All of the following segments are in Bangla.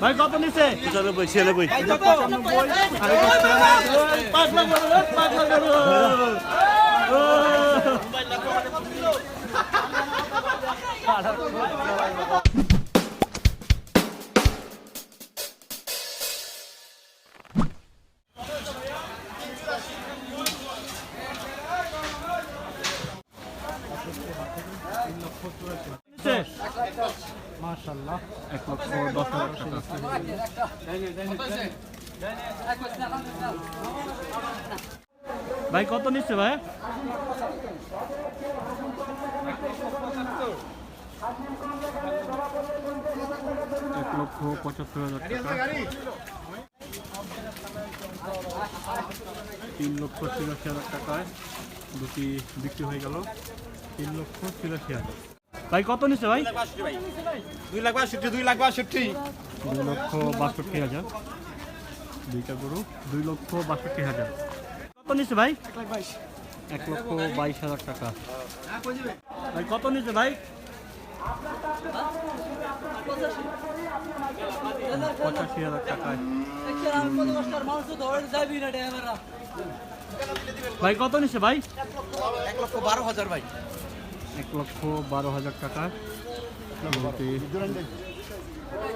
ভাই কত নিছে? পঁচানব্বই ছিয়ানব্বই। পাঁচ মাশাল্লাহ এক লক্ষ দশ হাজার টাকা ভাই, কত নিচ্ছে ভাই? এক লক্ষ পঁচাত্তর হাজার টাকা। তিন লক্ষ ছিয়াশি হাজার টাকায় দুটি বিক্রি হয়ে গেল। তিন লক্ষ ছিয়াশি হাজার। ভাই কত নিচ্ছে ভাই? দুই লাখ বাষট্টি দুই লাখ বাষট্টি। দুই লক্ষ বাষট্টি হাজার। দুইটা গরু দুই লক্ষ বাষট্টি হাজার। কত নিচ্ছে ভাই? এক লক্ষ বাইশ হাজার টাকা। ভাই কত নিচ্ছে ভাই? পঁচাশি হাজার টাকায়। ভাই কত নিচ্ছে ভাই? এক লক্ষ বারো হাজার ভাই। এক লক্ষ বারো হাজার টাকা গরুটি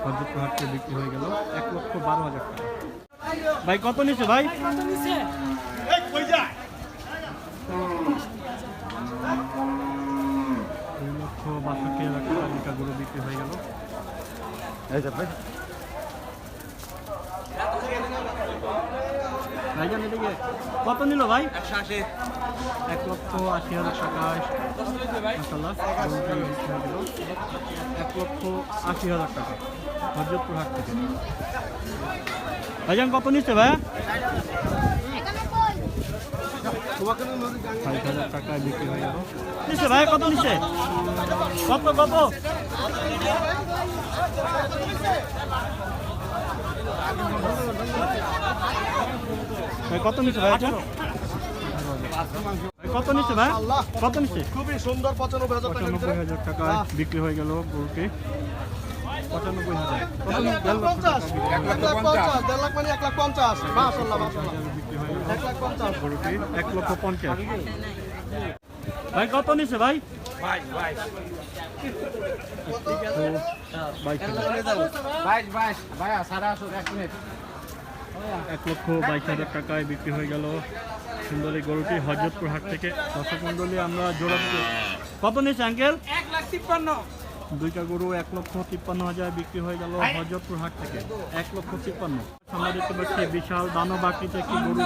হজরত হাটে বিক্রি হয়ে গেল। এক লক্ষ বারো হাজার টাকা। ভাই, কত নিচ্ছে ভাই? দুই লক্ষ বাষট্টি হাজার টাকা বিক্রি হয়ে গেল। ভাইজান এদিকে কত নিল ভাই? এক লক্ষ আশি হাজার টাকায় মাসাল্লাহ এক লক্ষ আশি হাজার টাকা। হজরতপুর হাট থেকে। ভাইজান কত নিচ্ছে ভাই ষাট হাজার টাকায় বিক্রি হয়ে গেল। নিচ্ছে ভাই কত নিচ্ছে? কত কত? ভাই কত নিচ্ছে ভাই? এটা? ভাই কত নিচ্ছে ভাই? কত নিচ্ছে? খুবই সুন্দর পঁচানব্বই হাজার টাকা পঁচানব্বই হাজার টাকায় বিক্রি হয়ে গেল গরুটি। পঁচানব্বই হাজার। পঞ্চাশ এক লাখ পঞ্চাশ দেড় লাখ মানে এক লাখ পঞ্চাশ। এক লাখ পঞ্চাশ। গরুটি এক লক্ষ পঞ্চাশ। ভাই কত নিচ্ছে ভাই? তো বাইশ হাজার। বাইশ বাইশ। ভাইয়া সাড়ে আসো এক মিনিট। এক লক্ষ বাইশ হাজার টাকায় বিক্রি হয়ে গেল সুন্দরী গরুটি হজরতপুর হাট থেকে। দর্শক মন্ডলী আমরা জোড়া কত নিয়েছে আঙ্কেল এক লাখ তিপ্পান্ন। দুইটা গরু এক লক্ষ তিপ্পান্ন হাজার বিক্রি হয়ে গেল হজরতপুর হাট থেকে। এক লক্ষ তিপ্পান্ন। আমরা দেখতে পাচ্ছি বিশাল দানব আকৃতি একটি গরু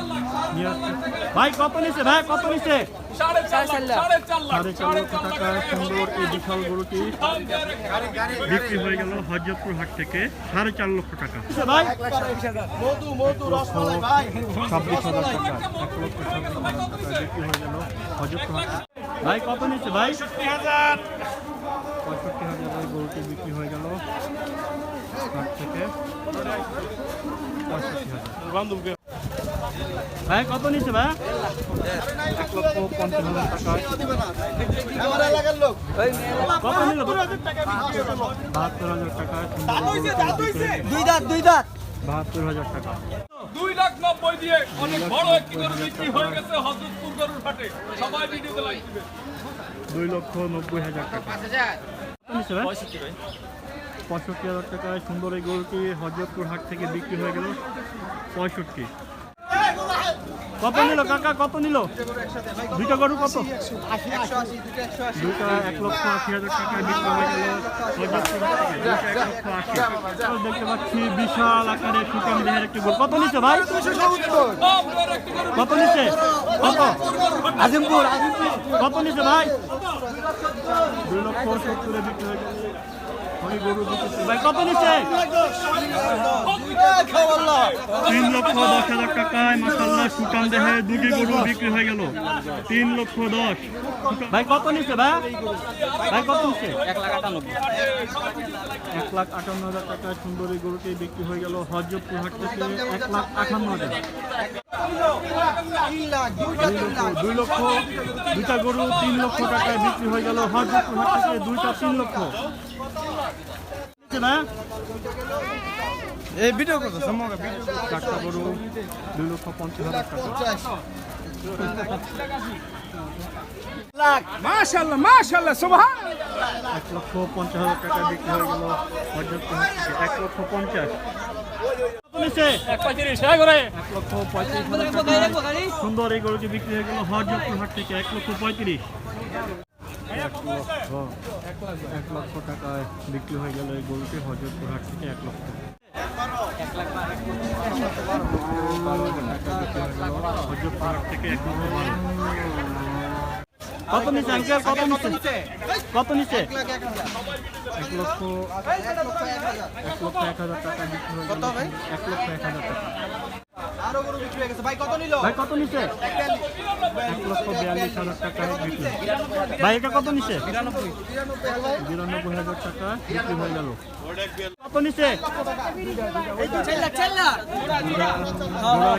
নিয়ে আসছে। ভাই, কত নিচ্ছে? ভাই, কত নিচ্ছে? সাড়ে চার লক্ষ টাকা সুন্দর এই বিশাল গরুটি বিক্রি হয়ে গেল হজরতপুর হাট থেকে। সাড়ে চার লক্ষ টাকা। ছাব্বিশ হাজার টাকা। এক লক্ষ ছাব্বিশ হাজার টাকা বিক্রি হয়ে গেল হজরতপুর হাট থেকে। ভাই, কত নিচ্ছে ভাই? হাজার পঁয়ষট্টি হাজারের গরুটি বিক্রি হয়ে গেল। হাট থেকে পঁয়ষট্টি হাজার। ভাই কত নিচ্ছে ভাই? এক লক্ষ পঞ্চাশ হাজার টাকা। নিল? বাহাত্তর হাজার টাকা দুই দাঁত দুই দাঁত। বাহাত্তর হাজার টাকা। দুই লাখ নব্বই দিয়ে অনেক বড় একটি গরু বিক্রি হয়ে গেছে হজরতপুর গরুর হাটে। সবাই ভিডিওতে লাইক দিবে দুই লক্ষ নব্বই হাজার টাকা। পঁয়ষট্টি হাজার টাকায় সুন্দর এই গরুটি হজরতপুর হাট থেকে বিক্রি হয়ে গেল পঁয়ষট্টি। কত নিল কাকা? কত নিল? দুইটা গরু কত? দুইটা এক লক্ষ আশি হাজার টাকায় বিক্রি হয়ে গেল দেখতে পাচ্ছি বিশাল আকারের সুকাম দেহের একটি গরু। কত নিচ্ছে ভাই? কত নিচ্ছে কত? আজিমপুর আজিমপুর। কত নিচ্ছে ভাই? লক্ষ বিক্রি হয়ে তিন লক্ষ দশ হাজার টাকায় মাসাল্লাহ সুকান দেহে দুটি গরু বিক্রি হয়ে গেল তিন লক্ষ দশ ভাই কত নিচ্ছে ভাই ভাই কত নিচ্ছে এক লাখ আটানব্বই এক লাখ আটান্ন হাজার টাকায় সুন্দরী গরুটি বিক্রি হয়ে গেল হজরতপুর হাট থেকে এক লাখ আটান্ন হাজার। দুইটা তিন লাখ দুই লক্ষ দুইটা গরু তিন লক্ষ টাকায় বিক্রি হয়ে গেল। হজরতপুর হাট থেকে দুইটা তিন লক্ষ। না? এই ভিডিও ভিডিও চারটা গরু দুই লক্ষ পঞ্চাশ হাজার টাকা। মাশাআল্লাহ মাশাআল্লাহ সুবহান। এক লক্ষ পঞ্চাশ হাজার টাকা বিক্রি হয়ে গেল এক লক্ষ পঞ্চাশ। এক লক্ষ পঁয়ত্রিশ সুন্দর এই গরুটি বিক্রি হয়ে গেল হরজতপুর হাট থেকে এক লক্ষ পঁয়ত্রিশ। এক লক্ষ টাকায় বিক্রি হয়ে গেল এই গরুটি হরজতপুর হাট থেকে এক লক্ষ। হরজতপুর হাট থেকে এক লক্ষ বারো। কত নিচ্ছে আঙ্কেল? কত নিচ্ছে কত নিচ্ছে এক লক্ষ এক লক্ষ এক হাজার। টাকা বিক্রি হয়ে গেল এক লক্ষ এক হাজার টাকা আরও গরু বিক্রি হয়ে গেছে। ভাই কত নিল? ভাই কত এক লক্ষ বিয়াল্লিশ হাজার টাকায় বিক্রি ভাই এটা কত নিচ্ছে বিরানব্বই হাজার টাকা বিক্রি হয়ে গেল কত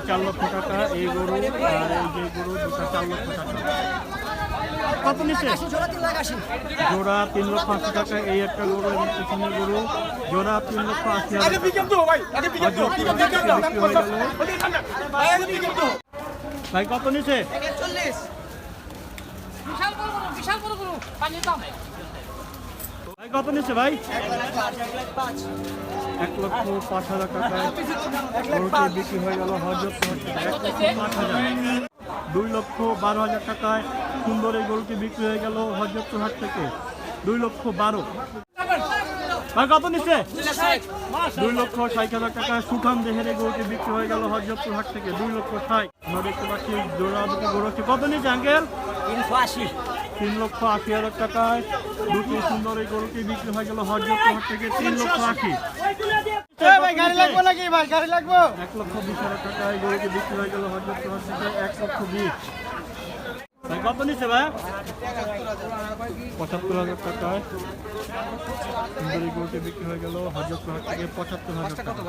চার লক্ষ টাকা এই গরু আর এই যে গরু দুটা চার লক্ষ টাকা। কত নিচ্ছে জোড়া তিন লক্ষ আশি টাকা এই একটা গরু এবং পিছনের গরু। জোড়া তিন লক্ষ আশি টাকা। ভাই কত নিচ্ছে বিশাল বড় গরু বিশাল বড় গরু। পানির দাম। ভাই কত নিচ্ছে ভাই? এক লক্ষ পাঁচ হাজার গরুটি বিক্রি হয়ে গেল হজরত পাঁচ হাজার। দুই লক্ষ বারো হাজার টাকায় সুন্দর এই গরুটি বিক্রি হয়ে গেল হজরত হাট থেকে। দুই লক্ষ বারো। কত নিচ্ছে? দুই লক্ষ ষাট হাজার টাকায় সুঠাম দেহের এই গরুটি বিক্রি হয়ে গেল হজরতপুর হাট থেকে। দুই লক্ষ ষাট। আমরা দেখতে পাচ্ছি জোড়া দুটো গরু হচ্ছে কত নিচ্ছে, আঙ্কেল? তিন লক্ষ আশি হাজার টাকায় দুটি সুন্দর এই গরুটি বিক্রি হয়ে গেল হজরতপুর হাট থেকে। তিন লক্ষ আশি। গাড়ি লাগবে নাকি ভাই? গাড়ি লাগবে? এক লক্ষ বিশ হাজার টাকায় গরুকে বিক্রি হয়ে গেল হজরতপুর হাট থেকে এক লক্ষ বিশ। ভাই কত নিচ্ছে ভাই? পঁচাত্তর হাজার টাকায় সুন্দর গরুটি বিক্রি হয়ে গেল হজরতপুর হাট থেকে পঁচাত্তর হাজার টাকা।